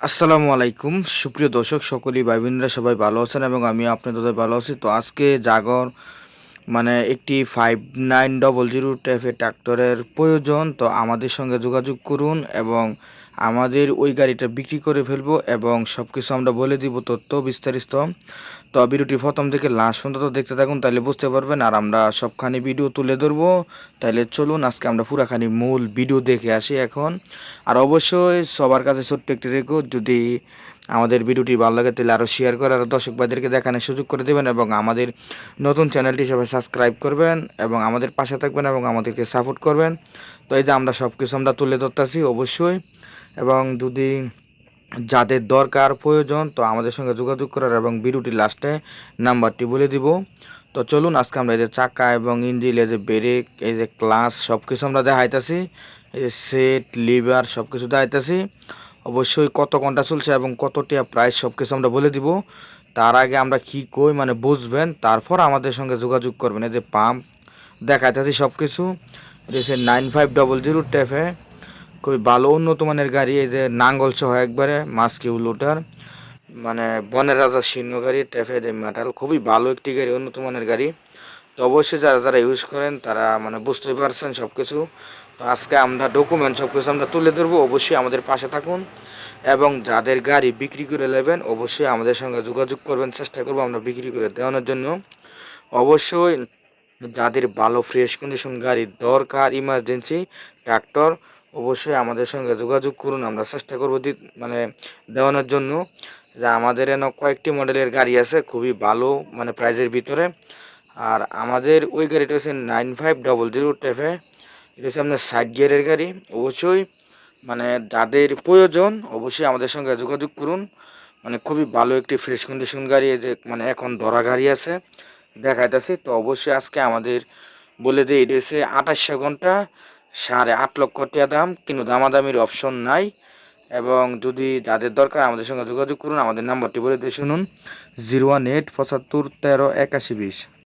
আসসালামু আলাইকুম। সুপ্রিয় দর্শক, সকলেই ভাই বোনেরা সবাই ভালো আছেন এবং আমি আপনাদের ভালো আছি। তো আজকে জাগর মানে একটি five nine double zero TAFE ট্র্যাক্টরের প্রয়োজন। তো আমাদের সঙ্গে যোগাযোগ করুন এবং আমাদের ওই গাড়িটা বিক্রি করে ফেলব এবং সব কিছু আমরা বলে দিব তথ্য বিস্তারিত। তো ভিডিওটি প্রথম থেকে লাস্ট পর্যন্ত দেখতে থাকুন, তাহলে বুঝতে পারবেন। আর আমরা সবখানি ভিডিও তুলে ধরবো। তাহলে চলুন, আজকে আমরা পুরাখানি মূল ভিডিও দেখে আসি এখন। আর অবশ্যই সবার কাছে ছোট্ট একটি রেখো যদি আমাদের ভিডিওটি ভালো লাগে তাহলে আরও শেয়ার করে আরও দর্শক ভাইদেরকে দেখানোর সুযোগ করে দেবেন এবং আমাদের নতুন চ্যানেলটি সবাই সাবস্ক্রাইব করবেন এবং আমাদের পাশে থাকবেন এবং আমাদেরকে সাপোর্ট করবেন। তো এই যে আমরা সব কিছু আমরা তুলে ধরতেছি অবশ্যই এবং যদি যাদের দরকার প্রয়োজন তো আমাদের সঙ্গে যোগাযোগ করার এবং ভিডিওটি লাস্টে নাম্বারটি বলে দিব। তো চলুন আজকে আমরা এই যে চাকা এবং ইঞ্জিল এই যে ব্রেক এই যে ক্লাস সব কিছু আমরা দেখাইতেছি, এই যে সেট লিভার সব কিছু দেখাইতেছি। অবশ্যই কত ঘণ্টা চলছে এবং কত টিয়া প্রাইস সব কিছু আমরা বলে দিব। তার আগে আমরা কী কই মানে বুঝবেন, তারপর আমাদের সঙ্গে যোগাযোগ করবেন। এই যে পাম্প দেখাইতেছি সব কিছু এটা nine five double zero TAFE খুবই ভালো, উন্নত মানের গাড়ি। এই যে নাঙ্গল সহ একবারে মাস্কিউ লোটার মানে বনের রাজা সিংহ গাড়ি ট্যাফে মেটাল খুবই ভালো একটি গাড়ি, উন্নত মানের গাড়ি। তো অবশ্যই যারা যারা ইউজ করেন, তারা মানে বুঝতে পারছেন সব কিছু তো আজকে আমরা ডকুমেন্ট সব কিছু আমরা তুলে ধরবো, অবশ্যই আমাদের পাশে থাকুন। এবং যাদের গাড়ি বিক্রি করে নেবেন, অবশ্যই আমাদের সঙ্গে যোগাযোগ করবেন, চেষ্টা করব আমরা বিক্রি করে দেওয়ানোর জন্য। অবশ্যই যাদের ভালো ফ্রেশ কন্ডিশন গাড়ি দরকার ইমার্জেন্সি ট্রাক্টর অবশ্যই আমাদের সঙ্গে যোগাযোগ করুন, আমরা চেষ্টা করব মানে দেওয়ানোর জন্য। যে আমাদের এন কয়েকটি মডেলের গাড়ি আছে, খুবই ভালো মানে প্রাইজের ভিতরে। আর আমাদের ওই গাড়িটা হচ্ছে nine five double zero TAFE এটা হচ্ছে আপনার সাইড গিয়ারের গাড়ি। অবশ্যই মানে যাদের প্রয়োজন, অবশ্যই আমাদের সঙ্গে যোগাযোগ করুন। মানে খুবই ভালো একটি ফ্রেশ কন্ডিশন গাড়ি যে মানে এখন ধরা গাড়ি আছে, দেখাইতেছি। তো অবশ্যই আজকে আমাদের বলে দিই, এটা হচ্ছে আঠাশশো ঘণ্টা, সাড়ে আট লক্ষ টাকা দাম, কিন্তু দামাদামির অপশন নাই। এবং যদি যাদের দরকার আমাদের সঙ্গে যোগাযোগ করুন, আমাদের নাম্বারটি বলে দিয়ে শুনুন, জিরো ওয়ান এইট পঁচাত্তর তেরো একাশি বিশ।